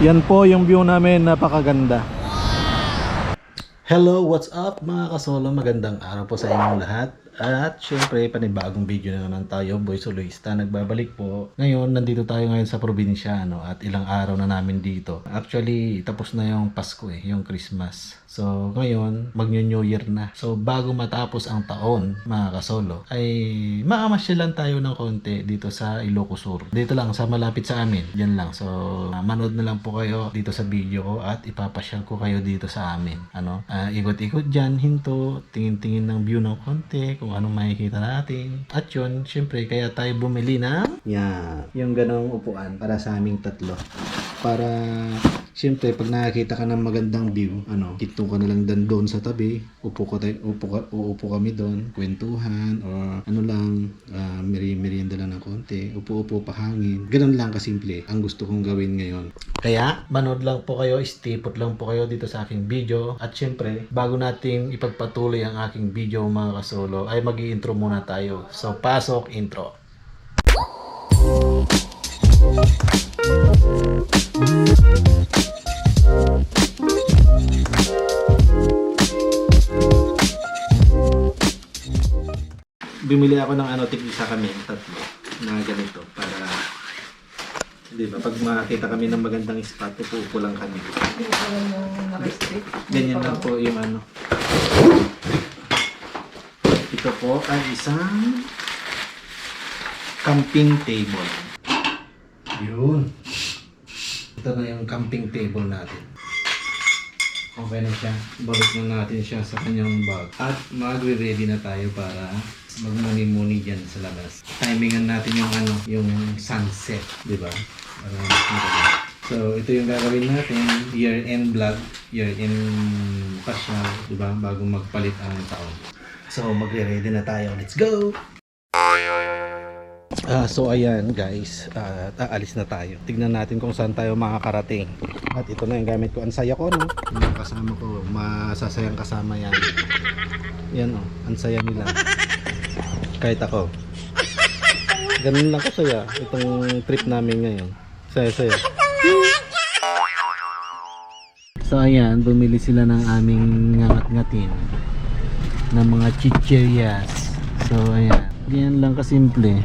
Yan po yung view namin, napakaganda. Hello, what's up mga kasolo? Magandang araw po sa inyong lahat. At syempre, panibagong video na naman tayo, Boy Soloista. Nagbabalik po. Ngayon, nandito tayo ngayon sa probinsya, no? At ilang araw na namin dito. Actually, tapos na yung Pasko eh, yung Christmas. So, ngayon, mag-New Year na. So, bago matapos ang taon, mga kasolo, ay maamasyalan tayo ng konti dito sa Ilocos Sur. Dito lang, sa malapit sa amin. Yan lang. So, manood na lang po kayo dito sa video ko at ipapasyal ko kayo dito sa amin. Ano? Ah, ikot-ikot dyan, hinto, tingin-tingin ng view ng konti, kung anong makikita natin. At yun, syempre, kaya tayo bumili ng yan, yung ganong upuan para sa aming tatlo. Para, syempre, pag nakakita ka ng magandang view, ano, kito ka na lang dan doon sa tabi, upo ka tayo, upo, ka, uupo kami doon, kwentuhan, or ano lang, uh, meri merienda lang ng konti, upo-upo pahangin. Ganun lang kasimple ang gusto kong gawin ngayon. Kaya, manood lang po kayo, stipot lang po kayo dito sa aking video. At syempre, bago natin ipagpatuloy ang aking video mga kasolo, ay mag intro muna tayo. So, pasok intro. Bumili ako ng ano, tig isa kami, tatlo, na ganito, para Di ba? Pag makakita kami ng magandang spot, upo lang kami. Ganyan lang po yung ano. Ito po ay isang camping table. Yun. Ito na yung camping table natin. Okay na siya. Balik na natin siya sa kanyang bag. At magre-ready na tayo para magmuni-muni dyan sa labas. Timingan natin yung ano, yung sunset, di ba? So, ito yung gagawin natin, year-end vlog, year-end pasyal, di ba? Bago magpalit ang taon. So, magre-ready na tayo. Let's go! Ah, so ayan guys, ah, aalis na tayo. Tignan natin kung saan tayo makakarating. At ito na yung gamit ko. Ang saya ko, no? Yung kasama ko, masasayang kasama yan. Yan, oh. Ang saya nila. Kahit ako. Ganun lang ko saya. Itong trip namin ngayon. Saya-saya. So ayan, bumili sila ng aming ngangat-ngatin ng mga chichirias. So ayan, ganyan lang kasimple.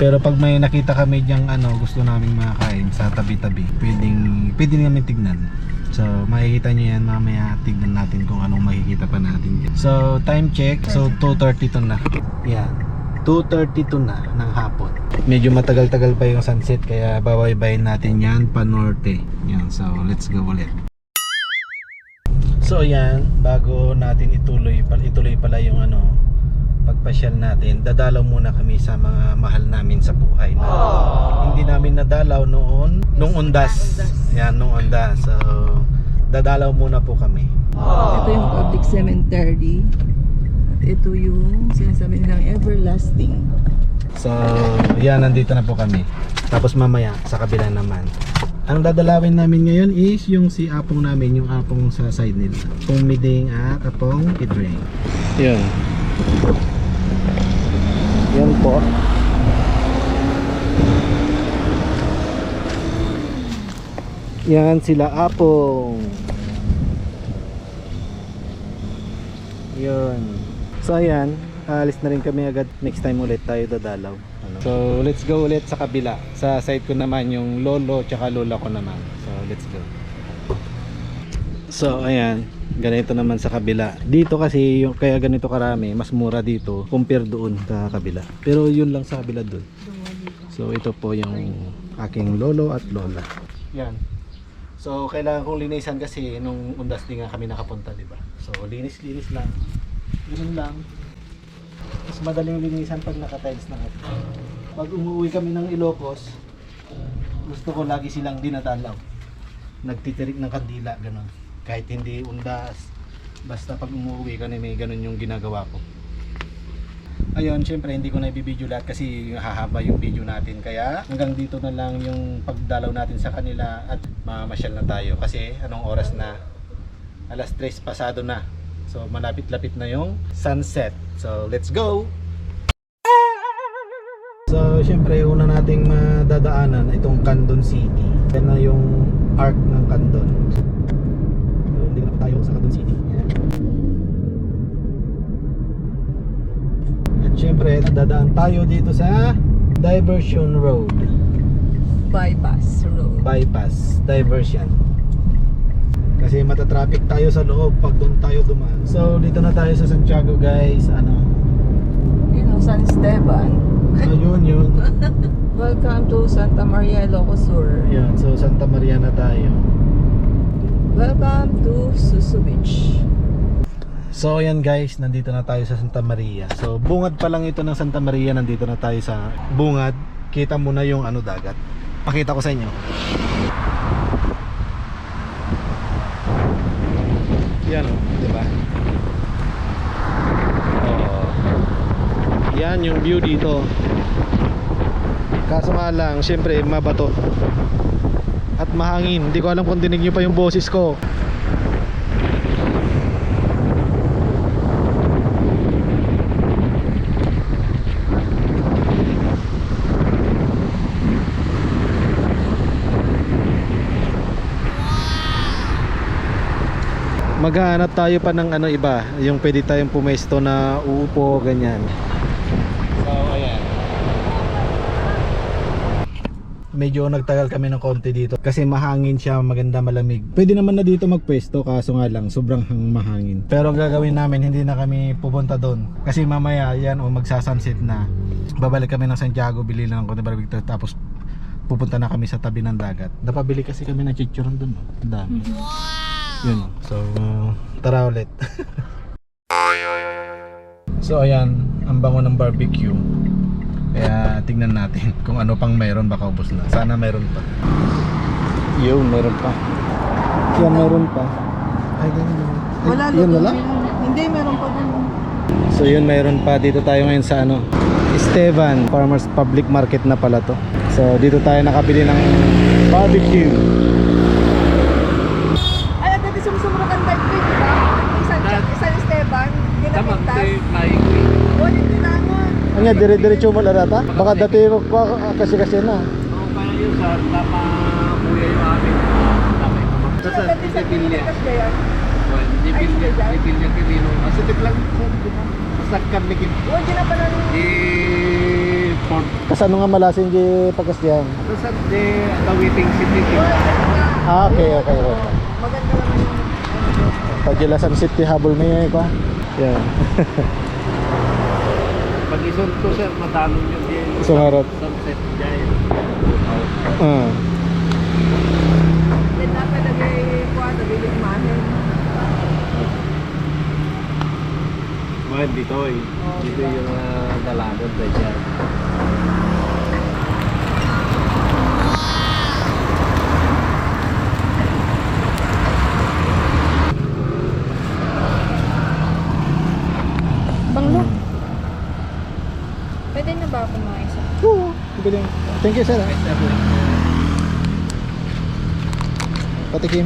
Pero pag may nakita kami diyang ano, gusto naming makakain sa tabi-tabi, pwedeng, pwede namin tignan. So, makikita nyo yan mamaya, tignan natin kung anong makikita pa natin dyan. So, time check, so 2.30 to na. Yan, 2.32 na ng hapon. Medyo matagal-tagal pa yung sunset, kaya babaybayin natin yan pa norte. Yan, so let's go ulit. So yan, bago natin ituloy, ituloy pala yung ano, pagpasyal natin, dadalaw muna kami sa mga mahal namin sa buhay. Na hindi namin nadalaw noon, nung undas. Yan, nung undas. So, dadalaw muna po kami. Ito yung public cemetery. At ito yung sinasabi nilang everlasting. So, yan, nandito na po kami. Tapos mamaya, sa kabila naman. Ang dadalawin namin ngayon is yung si Apong namin, yung Apong sa side nila. Apong Miding at Apong Kidring. Yan. Yan po. Yan sila Apong. Yun. So ayan, alis na rin kami agad. Next time ulit tayo dadalaw. Ano? So let's go ulit sa kabila. Sa side ko naman yung lolo tsaka lola ko naman. So let's go. So ayan, ganito naman sa kabila. Dito kasi yung kaya ganito karami, mas mura dito compare doon sa kabila. Pero yun lang sa kabila doon. So ito po yung aking lolo at lola. Yan. So kailangan kong linisan kasi nung undas din nga kami nakapunta, di ba? So linis-linis lang. Ganun lang. Mas madaling linisan pag naka-tiles na ito. Pag umuwi kami ng Ilocos, gusto ko lagi silang dinadalaw. Nagtitirik ng kandila, ganun. Kahit hindi undas, basta pag umuwi ka na may ganun yung ginagawa ko. Ayun, syempre hindi ko na ibibideo lahat kasi hahaba yung video natin. Kaya hanggang dito na lang yung pagdalaw natin sa kanila at mamasyal na tayo. Kasi anong oras na? Alas 3 pasado na. So malapit-lapit na yung sunset. So let's go! So syempre, una nating madadaanan itong Candon City. Yan na yung arc ng Candon. Tayo sa Candon City. At syempre, dadaan tayo dito sa Diversion Road. Bypass road. Bypass, diversion. Kasi matatraffic tayo sa loob pag doon tayo dumaan. So, dito na tayo sa Santiago guys. Ano? You know, San Esteban. Ayun yun. Welcome to Santa Maria, Ilocos Sur. Ayan, so Santa Maria na tayo. Welcome to Susu. So ayan guys, nandito na tayo sa Santa Maria. So bungad pa lang ito ng Santa Maria, nandito na tayo sa bungad. Kita mo na yung ano dagat. Pakita ko sa inyo. Yan o, di ba? Oo. Yan yung view dito. Kaso nga lang, syempre mabato. At mahangin. Hindi ko alam kung dinig nyo pa yung boses ko. maghahanap tayo pa ng ano iba yung pwede tayong pumesto na uupo ganyan so ayan medyo nagtagal kami ng konti dito kasi mahangin siya maganda malamig. Pwede naman na dito magpwesto kaso nga lang sobrang hang- mahangin. Pero ang gagawin namin hindi na kami pupunta doon. Kasi mamaya yan o magsasunset na. Babalik kami ng Santiago bili lang ng barbecue tapos pupunta na kami sa tabi ng dagat. Napabili kasi kami ng chicharon doon oh. Ang dami. Yun so tara ulit. So ayan ang bango ng barbecue tingnan natin kung ano pang mayroon baka ubos na. Sana mayroon pa. Yun mayroon pa. Yan mayroon pa. Ay ganyan Ay, Wala yun wala Hindi, meron pa dun. So yun mayroon pa. Dito tayo ngayon sa ano Estevan Farmers Public Market na pala to. So dito tayo nakabili ng barbecue Ay, at dati sumusumuro kang bike di ba? Isang, isang Esteban, ginapintas. flying wing. O, hindi Anya dire-diretso mo na rata Baka dati pa kasi kasi na Oo, kaya yun sa tama kuya yung amin. Tama yung. Sa Sa dati sa Sibilya. Sibilya. Ay, Sibilya. Sibilya Quirino. Kasi tiglang po. Sa kamikin. O, di na pala. Di Port. Kasano nga malasin di pagkasdihan Sa di the waiting city. Nga. Ah okay okay, okay. Maganda naman yung... ano, Pagjilasan City habol may ko Yan Pag ison ko sir, madalong yun di. Sumarot. Sunset dyan. Ah. Then dapat nagay kwarto, bilig mahin. Well, dito eh. Dito yung uh, daladon tayo dyan. Pwede na ba ako mga isa? Oo, galing. Thank you sir. ah. Patikim.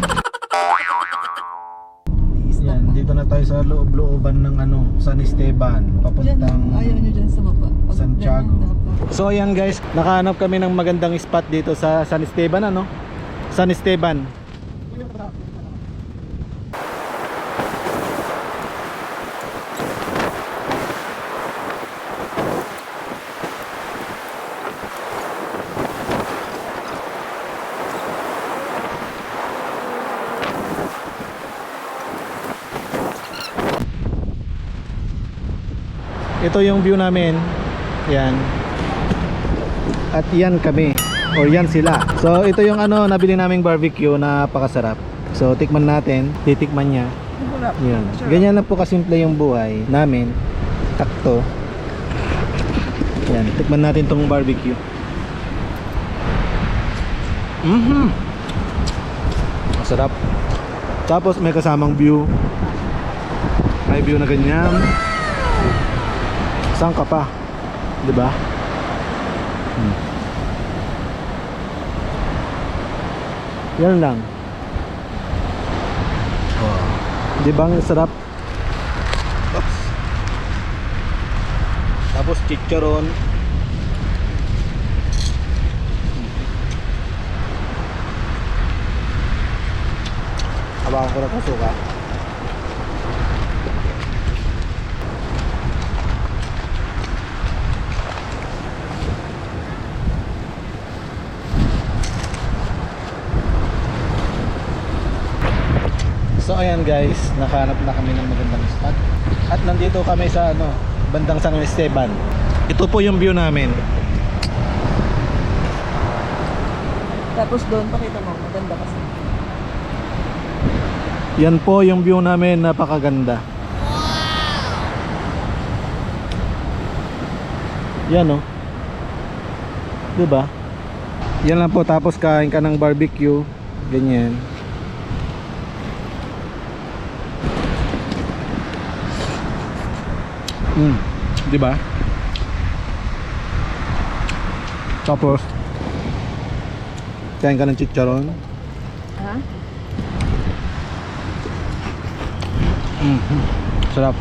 Yan, dito na tayo sa loob-looban ng ano, San Esteban, Diyan, papuntang ayaw nyo dyan sa baba. Pag- Santiago. dyan dapat. So ayan guys, nakahanap kami ng magandang spot dito sa San Esteban ano? San Esteban. Ito yung view namin. Yan. At yan kami. Or yan sila. So ito yung ano nabili naming barbecue na pakasarap. So tikman natin, titikman niya. Sure. Ganyan lang po kasimple yung buhay namin. Takto. Yan, tikman natin tong barbecue. Mhm. Masarap. Tapos may kasamang view. May view na ganyan saan ka pa 'di ba hmm. yan lang oh. 'di ba ang sarap Oops. tapos chicharon Abang ko na kasuka. Ayan guys, nakahanap na kami ng magandang spot. At nandito kami sa ano, bandang San Esteban. Ito po yung view namin. Tapos doon, pakita mo, maganda kasi. Yan po yung view namin, napakaganda. Yan oh. 'Di ba? Yan lang po tapos kain ka ng barbecue, ganyan. Mm, 'di ba? Tapos kain ka ng chicharon. Ha? Mhm. Sarap.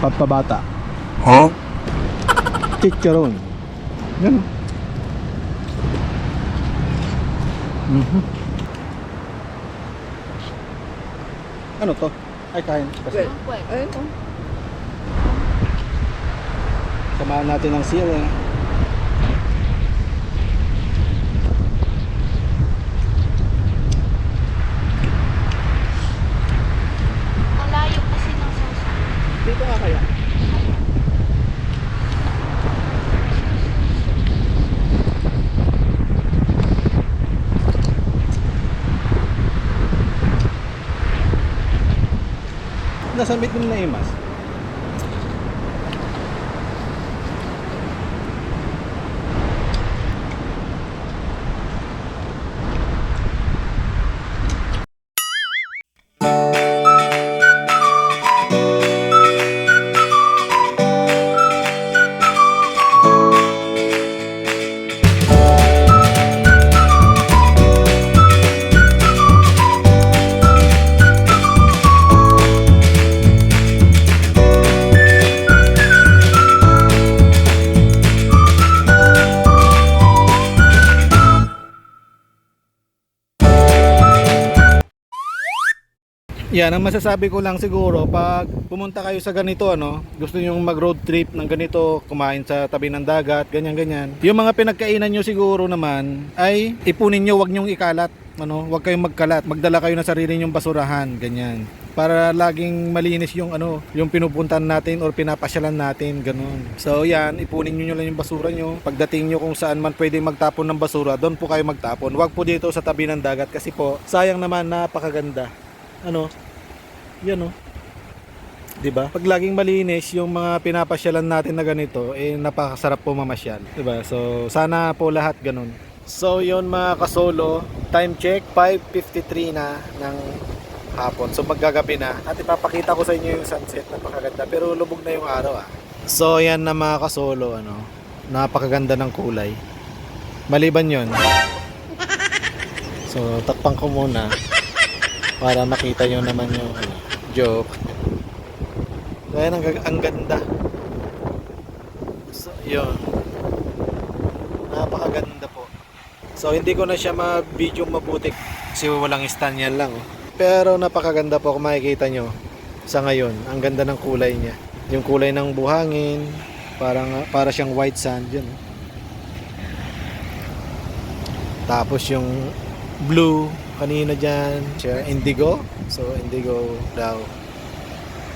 Pampabata. Huh? Chicharon. Yan. Mhm. Ano to? Ay, kain. Kasi ayun samahan natin ng sila. Ang layo kasi ng sausaw. Dito ka kaya? Nasa mid mo na imas. Yan, ang masasabi ko lang siguro, pag pumunta kayo sa ganito, ano, gusto nyo mag road trip ng ganito, kumain sa tabi ng dagat, ganyan-ganyan. Yung mga pinagkainan nyo siguro naman, ay ipunin nyo, wag nyong ikalat. Ano, wag kayong magkalat, magdala kayo ng sarili nyong basurahan, ganyan. Para laging malinis yung ano, yung pinupuntan natin or pinapasyalan natin, ganun. So yan, ipunin nyo lang yung basura nyo. Pagdating nyo kung saan man pwede magtapon ng basura, doon po kayo magtapon. Wag po dito sa tabi ng dagat kasi po, sayang naman napakaganda ano, yan oh. 'Di ba? Pag laging malinis yung mga pinapasyalan natin na ganito, eh napakasarap po mamasyal, 'di ba? So sana po lahat ganun. So yun mga kasolo, time check 5:53 na ng hapon. So maggagabi na at ipapakita ko sa inyo yung sunset, napakaganda pero lubog na yung araw ah. So yan na mga kasolo ano, napakaganda ng kulay. Maliban yon. So takpan ko muna para makita nyo naman yung ano, joke. Kaya ang, ang ganda. So, yun. Napakaganda po. So, hindi ko na siya ma-video mabuti kasi walang stand yan lang. Oh. Pero napakaganda po kung makikita nyo sa ngayon. Ang ganda ng kulay niya. Yung kulay ng buhangin, parang para siyang white sand yun. Tapos yung blue kanina dyan, siya indigo. So indigo daw.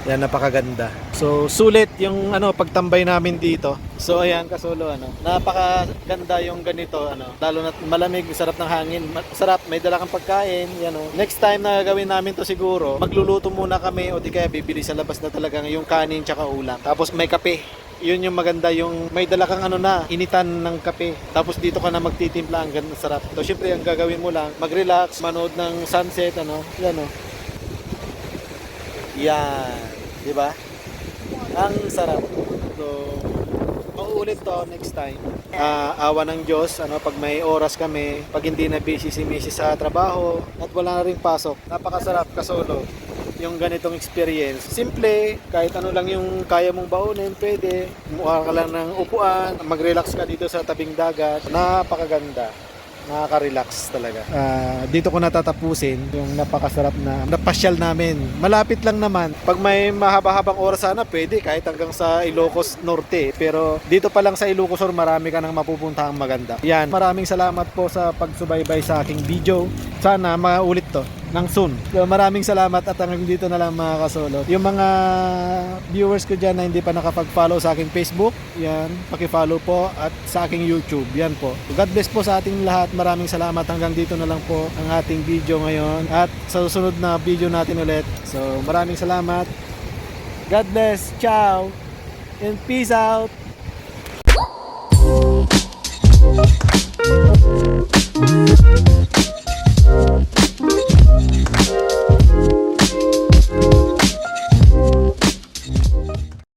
Yan napakaganda. So sulit yung ano pagtambay namin dito. So ayan kasolo ano. Napakaganda yung ganito ano. Lalo na malamig, sarap ng hangin. Sarap, may dala kang pagkain, yan oh. Next time na gagawin namin to siguro, magluluto muna kami o di kaya bibili sa labas na talaga yung kanin tsaka ulam. Tapos may kape yun yung maganda yung may dala kang ano na initan ng kape. Tapos dito ka na magtitimpla ang ganda sarap. So syempre ang gagawin mo lang mag-relax manood ng sunset ano? Yan oh. Yan. Di ba? Ang sarap. So mauulit to next time. Ah, awa ng Diyos ano pag may oras kami pag hindi na busy si Mrs. sa trabaho at wala na rin pasok. Napakasarap kasolo yung ganitong experience. Simple, kahit ano lang yung kaya mong baunin, pwede. Mukha ka lang ng upuan, mag-relax ka dito sa tabing dagat. Napakaganda. Nakaka-relax talaga. Ah, dito ko natatapusin yung napakasarap na napasyal namin. Malapit lang naman. Pag may mahaba-habang oras sana, pwede kahit hanggang sa Ilocos Norte. Pero dito pa lang sa Ilocos Sur, marami ka nang mapupuntahang maganda. Yan, maraming salamat po sa pagsubaybay sa aking video. Sana maulit to ng soon. So, maraming salamat at hanggang dito na lang mga kasolo. Yung mga viewers ko dyan na hindi pa nakapag-follow sa aking Facebook, yan, paki-follow po at sa aking YouTube, yan po. God bless po sa ating lahat. Maraming salamat. Hanggang dito na lang po ang ating video ngayon at sa susunod na video natin ulit. So, maraming salamat. God bless. Ciao. And peace out. Thank